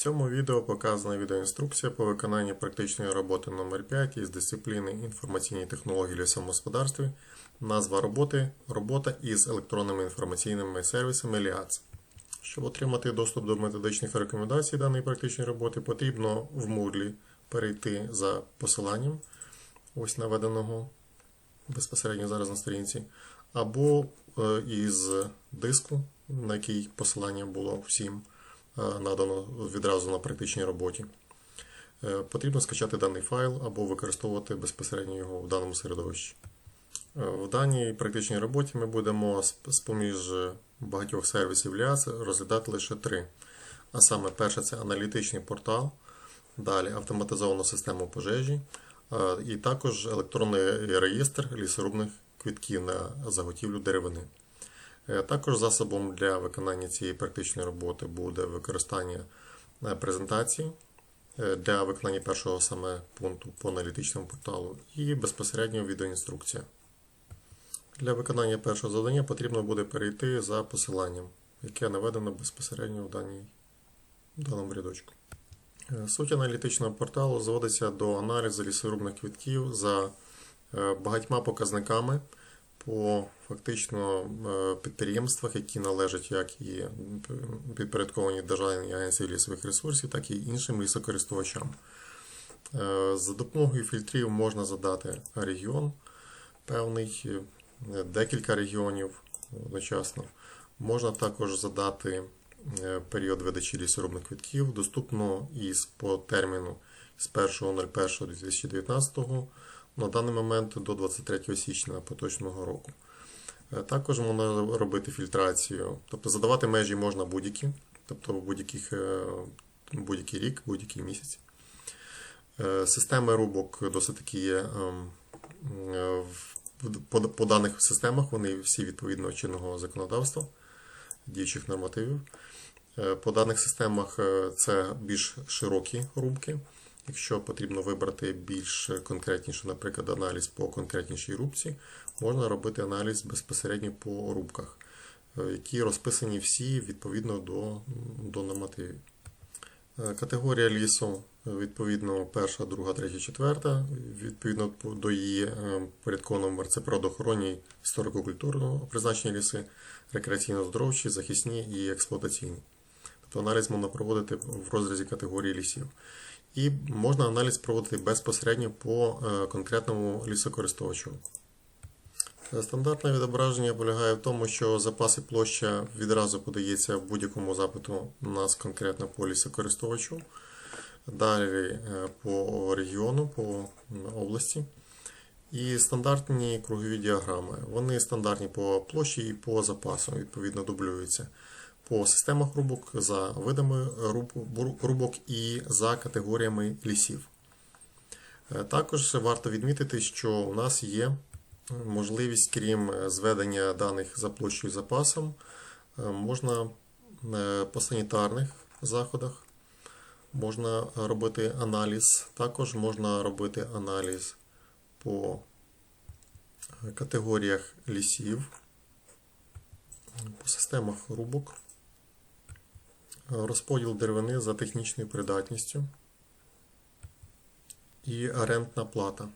цьому відео показана відеоінструкція по виконанні практичної роботи номер 5 із дисципліни інформаційні технології в лісовому господарстві. Назва роботи робота із електронними інформаційними сервісами LIAC. Щоб отримати доступ до методичних рекомендацій даної практичної роботи, потрібно в Moodle перейти за посиланням, ось наведеного безпосередньо зараз на сторінці, або е, із диску, на який посилання було всім надано відразу на практичній роботі. Е, Потрібно скачати даний файл або використовувати безпосередньо його в даному середовищі. Е, В даній практичній роботі ми будемо з поміж багатьох сервісів LIAS розглядати лише три. А саме, перше це аналітичний портал, далі автоматизовану систему пожежі, е, і також електронний реєстр лісорубних квитків на заготівлю деревини. Е, Також засобом для виконання цієї практичної роботи буде використання е, презентації е, для виконання першого саме пункту по аналітичному порталу і безпосередньо відеоінструкція. Для виконання першого завдання потрібно буде перейти за посиланням, яке наведено безпосередньо в, даній, в даному рядочку. Суть аналітичного порталу зводиться до аналізу лісорубних квитків за багатьма показниками по фактично е, підприємствах, які належать як і підпорядковані Державній агенції лісових ресурсів, так і іншим лісокористувачам. Е, За допомогою фільтрів можна задати регіон певний, е, декілька регіонів одночасно. Можна також задати період видачі лісорубних квитків, доступно із по терміну з 1.01.2019 на даний момент до 23 січня поточного року. Е, Також можна робити фільтрацію, тобто задавати межі можна будь-які, тобто е, будь-який рік, будь-який місяць. Е, Системи рубок досить таки є ем, по, даних системах, вони всі відповідно чинного законодавства, діючих нормативів. По даних системах це більш широкі рубки. Якщо потрібно вибрати більш конкретніше, наприклад, аналіз по конкретнішій рубці, можна робити аналіз безпосередньо по рубках, е, які розписані всі відповідно до, до нормативів. Е, Категорія лісу, е, відповідно, перша, друга, третя, четверта, відповідно до її порядкового номер це природоохоронні, історико-культурного призначення ліси, рекреаційно-здоровчі, захисні і експлуатаційні. Тобто аналіз можна проводити в розрізі категорії лісів. І можна аналіз проводити безпосередньо по е, конкретному лісокористувачу. Е, Стандартне відображення полягає в тому, що запаси площа відразу подається в будь-якому запиту у нас конкретно по лісокористувачу. Далі е, по регіону, по області. І стандартні кругові діаграми. Вони стандартні по площі і по запасу, відповідно, дублюються. По системах рубок за видами рубок і за категоріями лісів. Е, Також варто відмітити, що у нас є можливість, крім е, зведення даних за площею запасом, е, можна по санітарних заходах можна робити аналіз. Також можна робити аналіз по категоріях лісів, по системах рубок, розподіл деревини за технічною придатністю і орендна плата.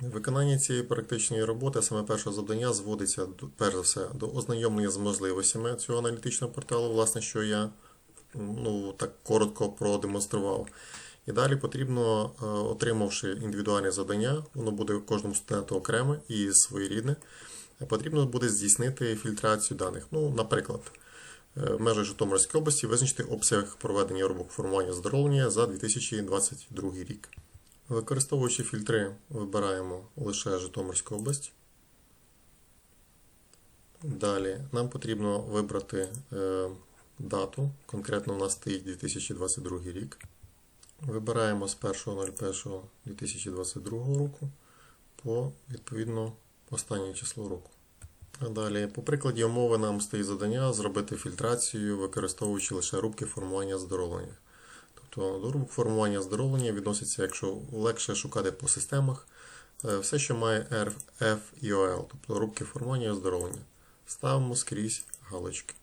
Виконання цієї практичної роботи, саме першого завдання, зводиться перш за все до ознайомлення з можливостями цього аналітичного порталу, власне, що я ну, так коротко продемонстрував. І далі потрібно, е, отримавши індивідуальне завдання, воно буде кожному студенту окреме і своєрідне, потрібно буде здійснити фільтрацію даних. Ну, наприклад, в межах Житомирської області визначити обсяг проведення рубок формування здоровлення за 2022 рік. Використовуючи фільтри, вибираємо лише Житомирську область. Далі нам потрібно вибрати е, дату. Конкретно у нас стоїть 2022 рік. Вибираємо з 1.01.2022 року по відповідно останнє число року. Далі, по прикладі умови нам стоїть завдання зробити фільтрацію, використовуючи лише рубки формування здоровлення. Тобто до рубок формування здоровлення відноситься, якщо легше шукати по системах, е, все, що має R, і OL, тобто рубки формування і оздоровлення. Ставимо скрізь галочки.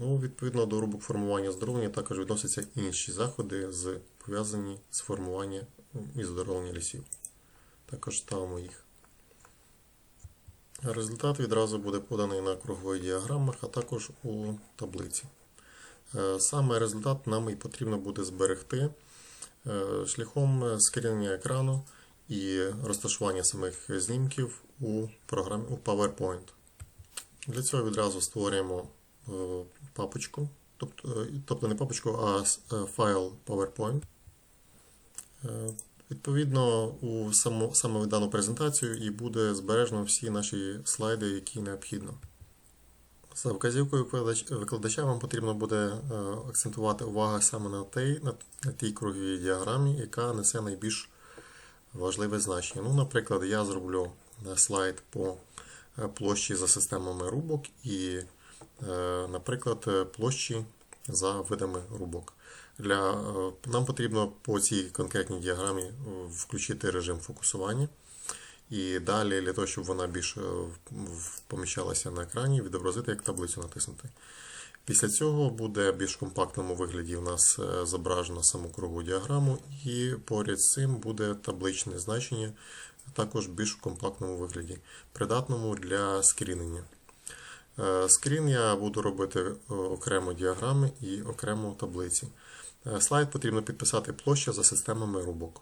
Ну, відповідно до рубок формування оздоровлення також відносяться інші заходи, пов'язані з формуванням і оздоровлення лісів. Також ставимо їх. Результат відразу буде поданий на кругових діаграмах, а також у таблиці. Е, Саме результат нам і потрібно буде зберегти е, шляхом скрінення екрану і розташування самих знімків у програмі у PowerPoint. Для цього відразу створюємо е, папочку, тобто, не папочку, а файл PowerPoint. Відповідно, у саму, саме в дану презентацію і буде збережено всі наші слайди, які необхідно. За вказівкою викладача вам потрібно буде е, акцентувати увагу саме на, тій, на, тій круговій діаграмі, яка несе найбільш важливе значення. Ну, наприклад, я зроблю е, слайд по е, площі за системами рубок і, наприклад, площі за видами рубок. Для, е, нам потрібно по цій конкретній діаграмі е, включити режим фокусування. І далі, для того, щоб вона більше поміщалася на екрані, відобразити як таблицю натиснути. Після цього буде в більш компактному вигляді у нас е, зображено саму кругову діаграму, і поряд з цим буде табличне значення, також більш в компактному вигляді, придатному для скрінення. Скрін я буду робити окремо діаграми і окремо таблиці. Е, Слайд потрібно підписати площа за системами рубок.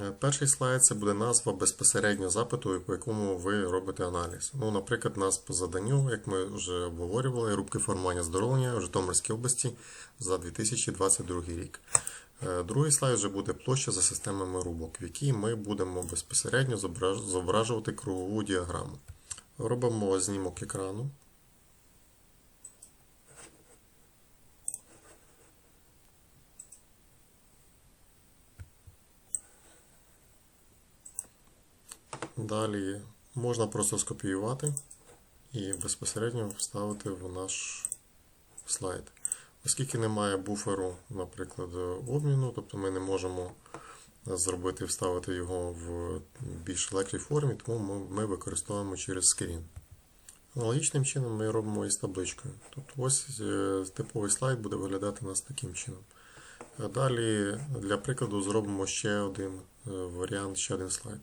Е, Перший слайд це буде назва безпосередньо запиту, по якому ви робите аналіз. Ну, наприклад, нас по заданню, як ми вже обговорювали, рубки формування здоровлення в Житомирській області за 2022 рік. Е, Другий слайд вже буде площа за системами рубок, в якій ми будемо безпосередньо зображувати кругову діаграму. Робимо знімок екрану. Далі можна просто скопіювати і безпосередньо вставити в наш слайд. Оскільки немає буферу, наприклад, обміну, тобто ми не можемо зробити, вставити його в більш легкій формі, тому ми, використовуємо через скрін. Аналогічним чином ми робимо і з табличкою. Тобто ось е, типовий слайд буде виглядати у нас таким чином. Далі, для прикладу, зробимо ще один е, варіант, ще один слайд.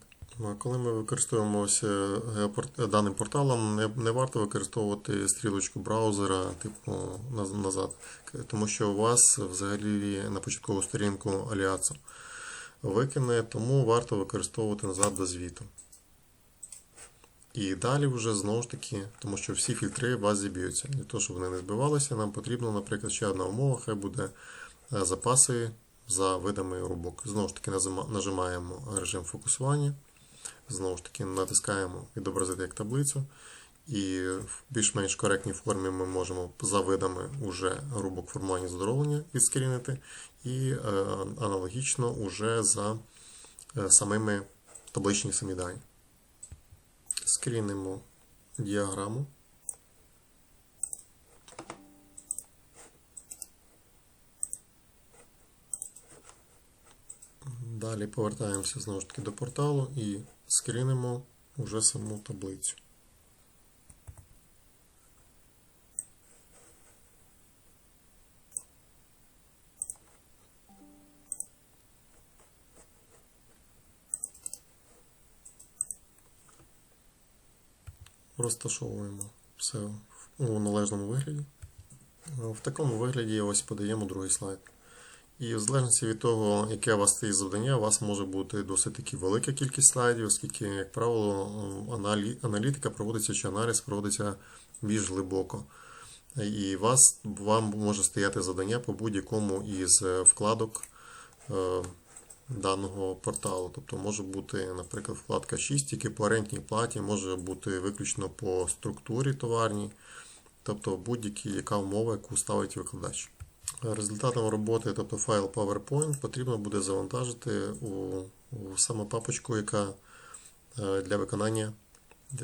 Коли ми використовуємося даним порталом, не, не варто використовувати стрілочку браузера, типу назад, тому що у вас взагалі на початкову сторінку аліацу викине, тому варто використовувати назад до звіту. І далі вже знову ж таки, тому що всі фільтри вас зіб'ються. Для того, щоб вони не збивалися, нам потрібно, наприклад, ще одна умова, хай буде е, запаси за видами рубок. Знову ж таки, нажимаємо режим фокусування. Знову ж таки, натискаємо відобразити як таблицю. І в більш-менш коректній формі ми можемо за видами уже рубок формування здоровлення відскрінити, і е, аналогічно уже за е, самими табличні самі дані. Скрінимо діаграму. Далі повертаємося знову ж таки до порталу і скрінимо уже саму таблицю. Розташовуємо все у належному вигляді. В такому вигляді ось подаємо другий слайд. І в залежності від того, яке у вас стоїть завдання, у вас може бути досить таки велика кількість слайдів, оскільки, як правило, аналітика проводиться чи аналіз проводиться більш глибоко. І вас, вам може стояти завдання по будь-якому із е, вкладок е, даного порталу. Тобто може бути, наприклад, вкладка 6, тільки по орендній платі, може бути виключно по структурі товарній, тобто будь-яка яка умова, яку ставить викладач. Результатом роботи, тобто файл PowerPoint, потрібно буде завантажити у, у саму папочку, яка е, для виконання,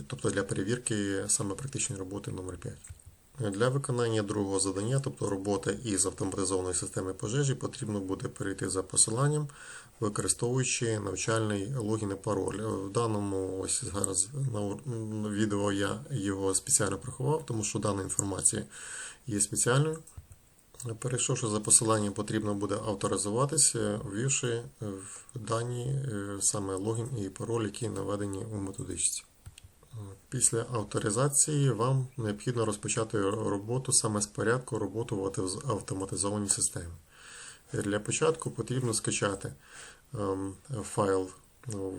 тобто для перевірки саме практичної роботи номер 5. Для виконання другого завдання, тобто роботи із автоматизованої системи пожежі, потрібно буде перейти за посиланням, використовуючи навчальний логін і пароль. В даному ось зараз на відео я його спеціально приховав, тому що дана інформація є спеціальною. Перейшовши за посиланням, потрібно буде авторизуватися, ввівши в дані е, саме логін і пароль, які наведені у методичці. Після авторизації вам необхідно розпочати роботу саме з порядку роботу в автоматизованій системі. Для початку потрібно скачати ем, файл, ну,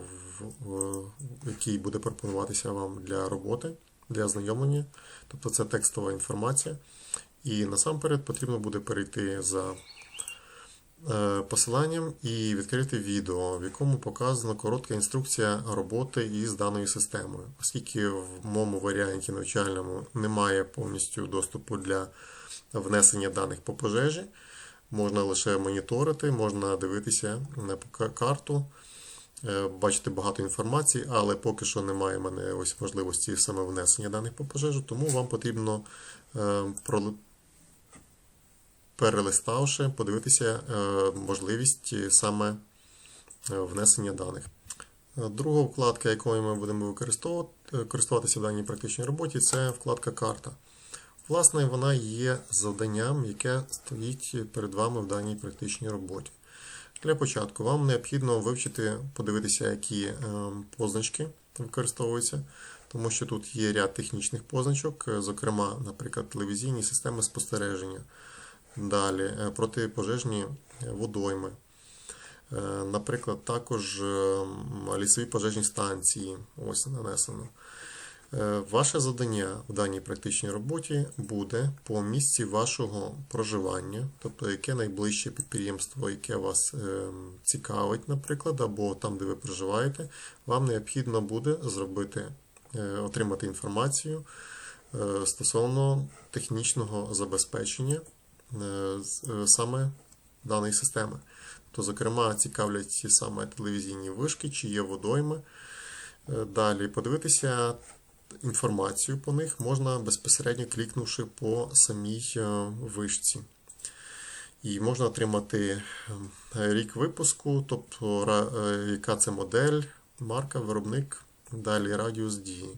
який буде пропонуватися вам для роботи, для ознайомлення, тобто це текстова інформація. І насамперед потрібно буде перейти за е, посиланням і відкрити відео, в якому показана коротка інструкція роботи із даною системою. Оскільки в моєму варіанті навчальному немає повністю доступу для внесення даних по пожежі, можна лише моніторити, можна дивитися на карту, е, бачити багато інформації, але поки що немає в мене ось можливості саме внесення даних по пожежу, тому вам потрібно е, перелиставши, подивитися е, можливість саме е, внесення даних. Е, Друга вкладка, якою ми будемо е, користуватися в даній практичній роботі, це вкладка карта. Власне, вона є завданням, яке стоїть перед вами в даній практичній роботі. Для початку вам необхідно вивчити, подивитися, які е, позначки використовуються, тому що тут є ряд технічних позначок, е, зокрема, наприклад, телевізійні системи спостереження. Далі е, протипожежні водойми. Е, Наприклад, також е, лісові пожежні станції. Ось нанесено. Ваше завдання в даній практичній роботі буде по місці вашого проживання, тобто яке найближче підприємство, яке вас цікавить, наприклад, або там, де ви проживаєте, вам необхідно буде зробити, отримати інформацію стосовно технічного забезпечення саме даної системи. То, зокрема, цікавлять ці саме телевізійні вишки, чи є водойми. Е, Далі подивитися інформацію по них можна безпосередньо клікнувши по самій е, вишці. І можна отримати е, рік випуску, тобто е, яка це модель, марка, виробник, далі радіус дії.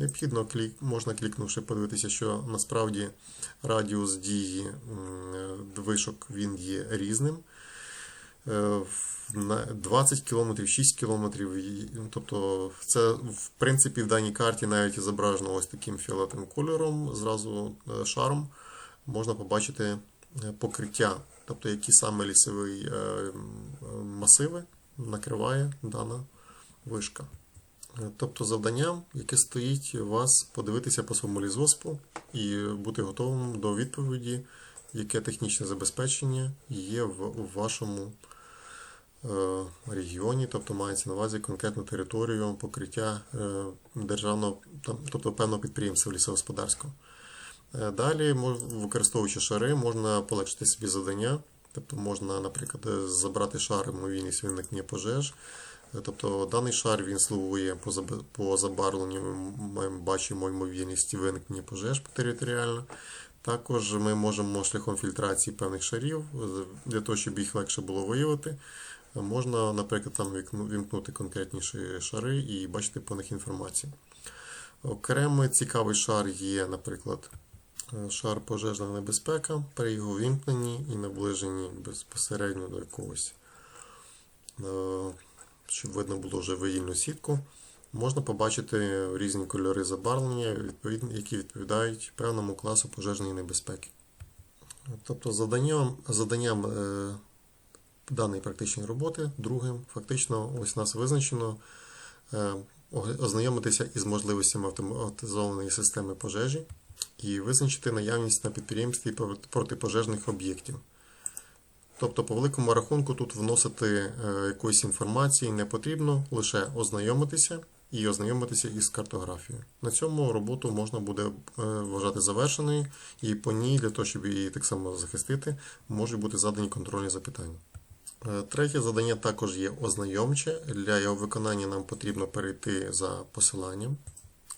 Необхідно можна клікнувши подивитися, що насправді радіус дії е, вишок він є різним. Е, в- на 20 км, 6 км. Тобто, це в принципі в даній карті навіть зображено ось таким фіолетовим кольором, зразу е, шаром можна побачити е, покриття, тобто які саме лісові масиви накриває дана вишка. Е, Тобто завданням, яке стоїть у вас подивитися по своєму лісгоспу і бути готовим до відповіді, яке технічне забезпечення є в, вашому е, регіоні, тобто мається на увазі конкретну територію покриття е, державного, тобто певного підприємства лісогосподарського. Далі, використовуючи шари, можна полегшити собі завдання. Тобто можна, наприклад, забрати шар ймовірність виникнення пожеж. Тобто даний шар він слугує по, забарвленню, ми бачимо ймовірність виникнення пожеж територіально. Також ми можемо шляхом фільтрації певних шарів, для того, щоб їх легше було виявити. Можна, наприклад, там вімкнути конкретніші шари і бачити по них інформацію. Окремий цікавий шар є, наприклад, шар пожежна небезпека при його вімкненні і наближенні безпосередньо до якогось, е, щоб видно було вже виїльну сітку. Можна побачити різні кольори забарвлення, які відповідають певному класу пожежної небезпеки. Тобто завданням, завданням е, даної практичної роботи, другим, фактично, ось нас визначено е, ознайомитися із можливостями автоматизованої системи пожежі і визначити наявність на підприємстві протипожежних об'єктів. Тобто, по великому рахунку, тут вносити е, якоїсь інформації не потрібно, лише ознайомитися і ознайомитися із картографією. На цьому роботу можна буде е, вважати завершеною, і по ній, для того, щоб її так само захистити, можуть бути задані контрольні запитання. Е, Третє завдання також є ознайомче. Для його виконання нам потрібно перейти за посиланням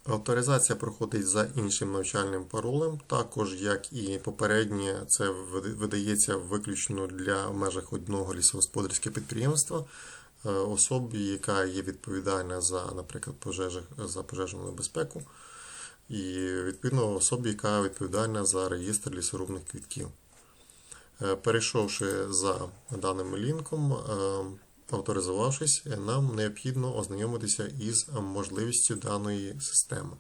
Авторизація проходить за іншим навчальним паролем, також як і попереднє, це видається виключно для в межах одного лісогосподарського підприємства е, особі, яка є відповідальна за, наприклад, пожежах, за пожежну безпеку, і відповідно особі, яка відповідальна за реєстр лісорубних квитків. Е, Перейшовши за даним лінком, е, авторизувавшись, нам необхідно ознайомитися із можливістю даної системи.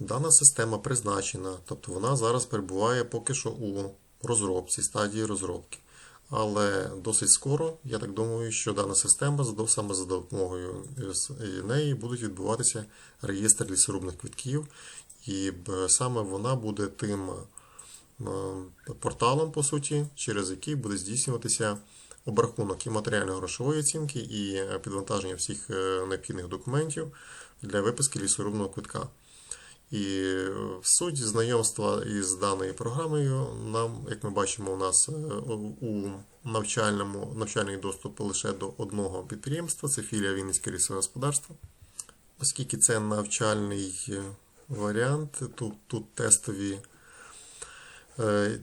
Дана система призначена, тобто вона зараз перебуває поки що у розробці, стадії розробки. Але досить скоро, я так думаю, що дана система саме за допомогою неї будуть відбуватися реєстр лісорубних квитків, і саме вона буде тим е, порталом, по суті, через який буде здійснюватися обрахунок і матеріально-грошової оцінки, і е, підвантаження всіх е, необхідних документів для виписки лісорубного квитка. І е, суть знайомства із даною програмою нам, як ми бачимо, у нас у навчальному навчальний доступ лише до одного підприємства, це філія Вінницьке лісове господарство. Оскільки це навчальний варіант, тут, тут тестові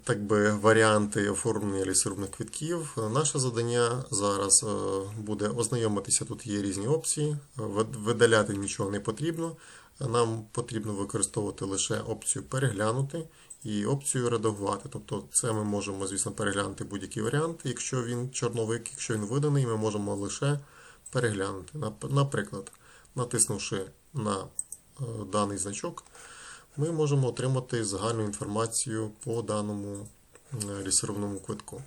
так би, варіанти оформлення лісорубних квитків. Наше завдання зараз е, буде ознайомитися. Тут є різні опції. Видаляти нічого не потрібно. Нам потрібно використовувати лише опцію переглянути і опцію редагувати. Тобто, це ми можемо, звісно, переглянути будь-який варіант. Якщо він чорновик, якщо він виданий, ми можемо лише переглянути. Наприклад, натиснувши на е, даний значок, ми можемо отримати загальну інформацію по даному е, лісорубному квитку.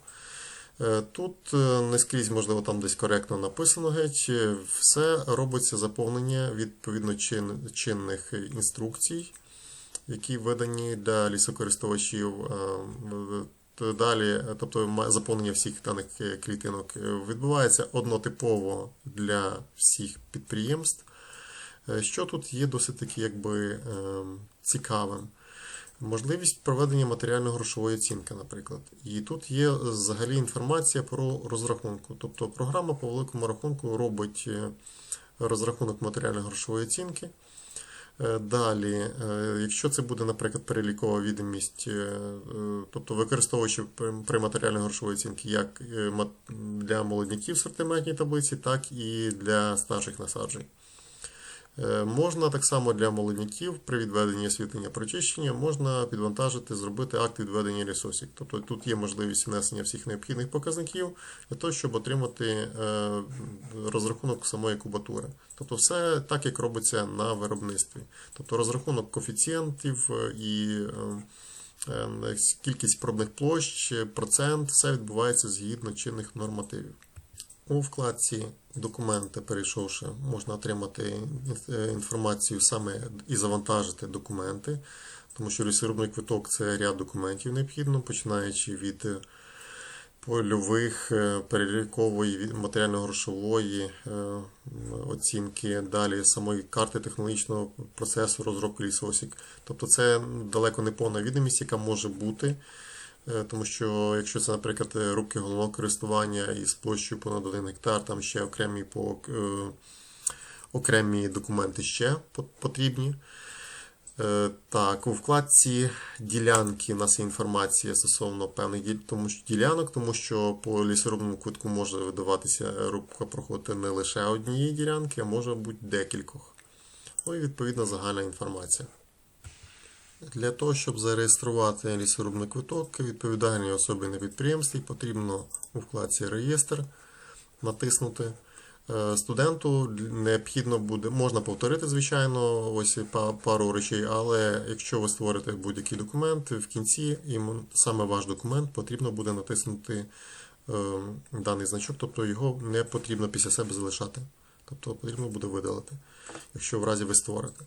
Е, Тут е, не скрізь, можливо, там десь коректно написано геть. Все робиться заповнення відповідно чин- чинних інструкцій, які видані для лісокористувачів. Далі, тобто заповнення всіх даних клітинок відбувається однотипово для всіх підприємств. Що тут є досить таки якби е, цікавим? Можливість проведення матеріально-грошової оцінки, наприклад. І тут є взагалі інформація про розрахунку. Тобто програма по великому рахунку робить е, розрахунок матеріально-грошової оцінки. Е, Далі, е, якщо це буде, наприклад, перелікова відомість, тобто використовуючи при- матеріально-грошової оцінки як для молодняків в сортиментній таблиці, так і для старших насаджень. Е, Можна так само для молодняків при відведенні освітлення прочищення можна підвантажити, зробити акт відведення лісосік. Тобто тут є можливість внесення всіх необхідних показників для того, щоб отримати е, розрахунок самої кубатури. Тобто все так, як робиться на виробництві. Тобто розрахунок коефіцієнтів е, і кількість пробних площ, процент, все відбувається згідно чинних нормативів. У вкладці Документи, перейшовши, можна отримати е, інформацію саме і завантажити документи, тому що лісорубний квиток це ряд документів необхідно, починаючи від е, польових, е, перелікової, матеріально-грошової оцінки, далі самої карти технологічного процесу розробки лісосік. Тобто це далеко не повна відомість, яка може бути. Е, Тому що якщо це, наприклад, рубки головного користування із площею понад 1 гектар, там ще окремі по, е, окремі документи ще потрібні. Е, Так, у вкладці ділянки у нас є інформація стосовно певних ділянок, тому що по лісорубному квитку може видаватися рубка проходити не лише однієї ділянки, а може бути декількох. Ну і відповідна загальна інформація. Для того, щоб зареєструвати лісорубний квиток відповідальній особі на підприємстві, потрібно у вкладці Реєстр натиснути. Е, Студенту необхідно буде, можна повторити, звичайно, ось пару речей, але якщо ви створите будь-який документ, в кінці саме ваш документ потрібно буде натиснути е, даний значок, тобто його не потрібно після себе залишати. Тобто потрібно буде видалити, якщо в разі ви створите.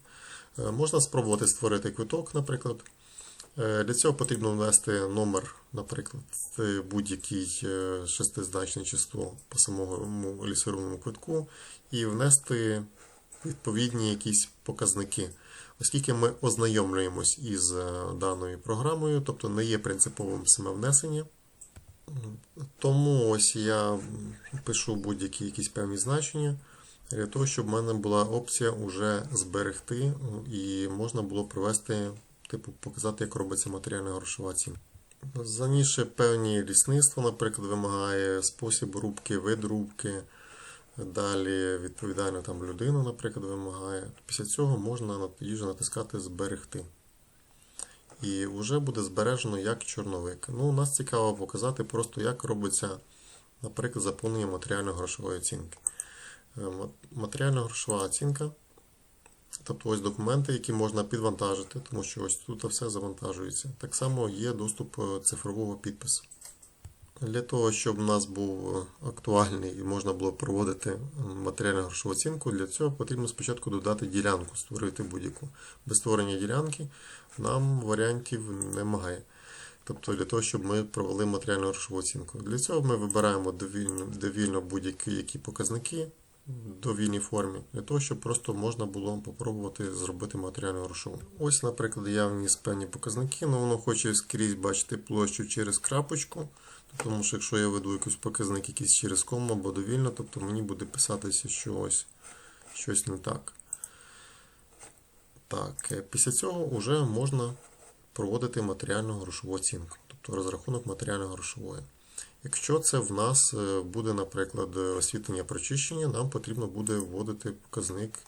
Е, Можна спробувати створити квиток, наприклад. Е, Для цього потрібно ввести номер, наприклад, будь-який е, шестизначне число по самому лісорубному квитку, і внести відповідні якісь показники. Оскільки ми ознайомлюємось із даною програмою, тобто не є принциповим саме внесення. Тому ось я пишу будь-які якісь певні значення. Для того, щоб в мене була опція уже зберегти і можна було провести, типу, показати, як робиться матеріальна грошова оцінка. Заніше певні лісництво, наприклад, вимагає спосіб рубки, вид рубки. Далі відповідальну там людину, наприклад, вимагає. Після цього можна вже натискати Зберегти. І вже буде збережено як чорновик. Ну, нас цікаво показати просто, як робиться, наприклад, заповнення матеріально-грошової оцінки. Е, Матеріально-грошова оцінка. Тобто ось документи, які можна підвантажити, тому що ось тут все завантажується. Так само є доступ е, цифрового підпису. Для того, щоб у нас був е, актуальний і можна було проводити м, матеріальну грошову оцінку, для цього потрібно спочатку додати ділянку, створити будь-яку. Без створення ділянки нам варіантів немає. Тобто для того, щоб ми провели матеріальну грошову оцінку. Для цього ми вибираємо довільно, довільно будь-які які показники довільній формі, для того, щоб просто можна було попробувати зробити матеріальну грошову. Ось, наприклад, я вніс певні показники, але воно хоче скрізь бачити площу через крапочку. Тому що якщо я веду якийсь показник якийсь через кому або довільно, тобто мені буде писатися, що ось щось не так. Так, е, після цього вже можна проводити матеріальну грошову оцінку, тобто розрахунок матеріально-грошової. Якщо це в нас е, буде, наприклад, освітлення прочищення, нам потрібно буде вводити показник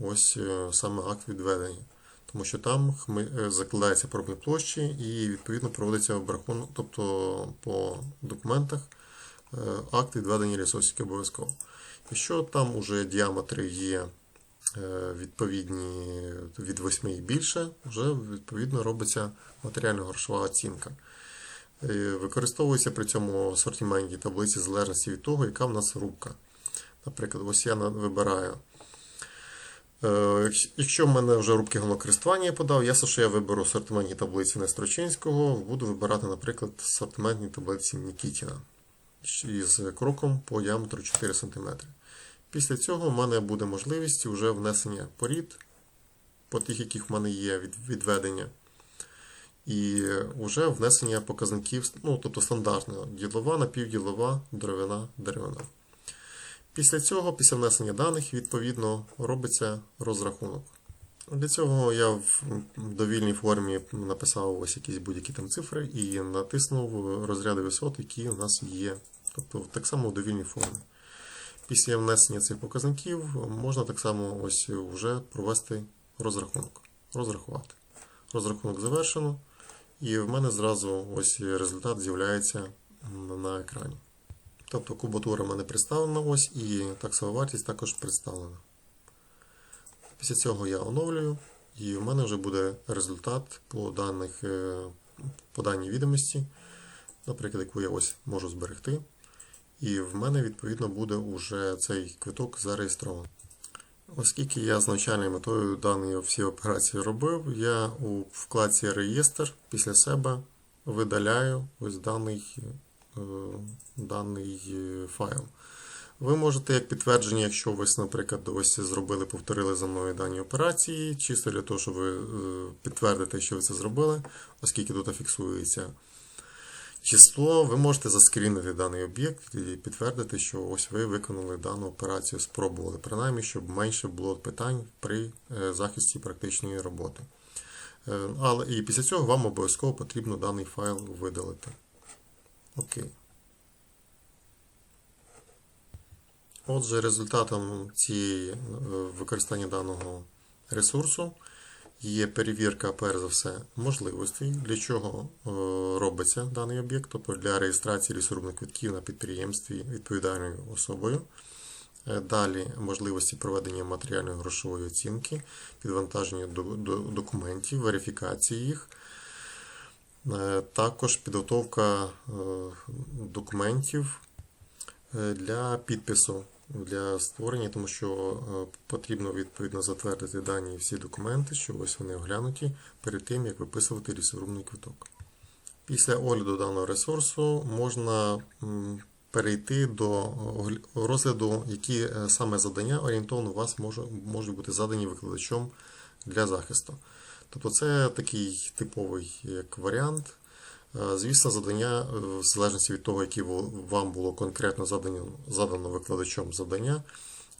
ось е, саме акт відведення. Тому що там е, закладаються пробні площі і відповідно проводиться обрахунок, тобто по документах е, акт відведення лісосіки обов'язково. Якщо там уже діаметри є е, відповідні від 8 і більше, вже відповідно робиться матеріально-грошова оцінка. Е, Використовується при цьому асортименті таблиці в залежності від того, яка в нас рубка. Наприклад, ось я вибираю. Е, Якщо в мене вже рубки головнокористування я подав, ясно, що я виберу асортиментні таблиці Нестрочинського, буду вибирати, наприклад, асортиментні таблиці Нікітіна із кроком по діаметру 4 см. Після цього в мене буде можливість вже внесення порід, по тих, яких в мене є відведення, і вже внесення показників, ну, тобто стандартно, ділова, напівділова, деревина, деревина. Після цього, після внесення даних, відповідно, робиться розрахунок. Для цього я в довільній формі написав ось якісь будь-які там цифри і натиснув розряди висот, які у нас є. Тобто так само в довільній формі. Після внесення цих показників можна так само ось вже провести розрахунок. Розрахувати. Розрахунок завершено. І в мене зразу ось результат з'являється на екрані. Тобто кубатура в мене представлена ось і таксова вартість також представлена. Після цього я оновлюю, і в мене вже буде результат по, даних, е, по даній відомості, наприклад, яку я ось можу зберегти. І в мене відповідно буде вже цей квиток зареєстрований. Оскільки я з навчальною метою даної всі операції робив, я у вкладці Реєстр після себе видаляю ось даний, е, даний е, файл. Ви можете як підтвердження, якщо ви, наприклад, ось зробили, повторили за мною дані операції, чисто для того, щоб ви е, підтвердите, що ви це зробили, оскільки тут фіксується число, ви можете заскрінити даний об'єкт і підтвердити, що ось ви виконали дану операцію, спробували, принаймні, щоб менше було питань при е, захисті практичної роботи. Е, Але і після цього вам обов'язково потрібно даний файл видалити. Окей. Отже, результатом цієї е, використання даного ресурсу є перевірка, перш за все, можливостей, для чого е, робиться даний об'єкт, тобто для реєстрації лісорубних квитків на підприємстві відповідальною особою. Е, Далі можливості проведення матеріальної грошової оцінки, підвантаження до- до- документів, верифікації їх. Е, Також підготовка документів для підпису для створення, тому що е, потрібно відповідно затвердити дані всі документи, що ось вони оглянуті перед тим, як виписувати лісорубний квиток. Після огляду даного ресурсу можна перейти до розгляду, які е, саме завдання орієнтовно у вас можуть бути задані викладачом для захисту. Тобто це такий типовий як варіант. Е, Звісно, завдання, е, в залежності від того, яке вам було конкретно задано, задано викладачом завдання,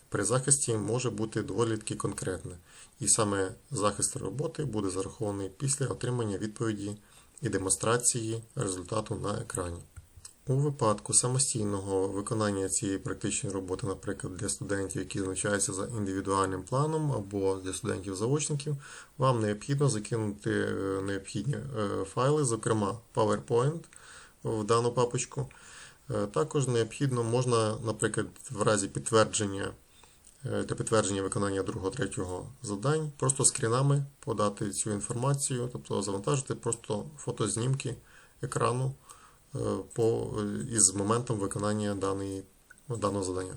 при захисті може бути доволі таки конкретне. І саме захист роботи буде зарахований після отримання відповіді і демонстрації результату на екрані. У випадку самостійного виконання цієї практичної роботи, наприклад, для студентів, які навчаються за індивідуальним планом, або для студентів-заочників, вам необхідно закинути е, необхідні е, файли, зокрема PowerPoint в дану папочку. Е, Також необхідно можна, наприклад, в разі підтвердження для підтвердження виконання другого третього завдань, просто скрінами подати цю інформацію, тобто завантажити просто фотознімки екрану по, із моментом виконання даної, даного завдання.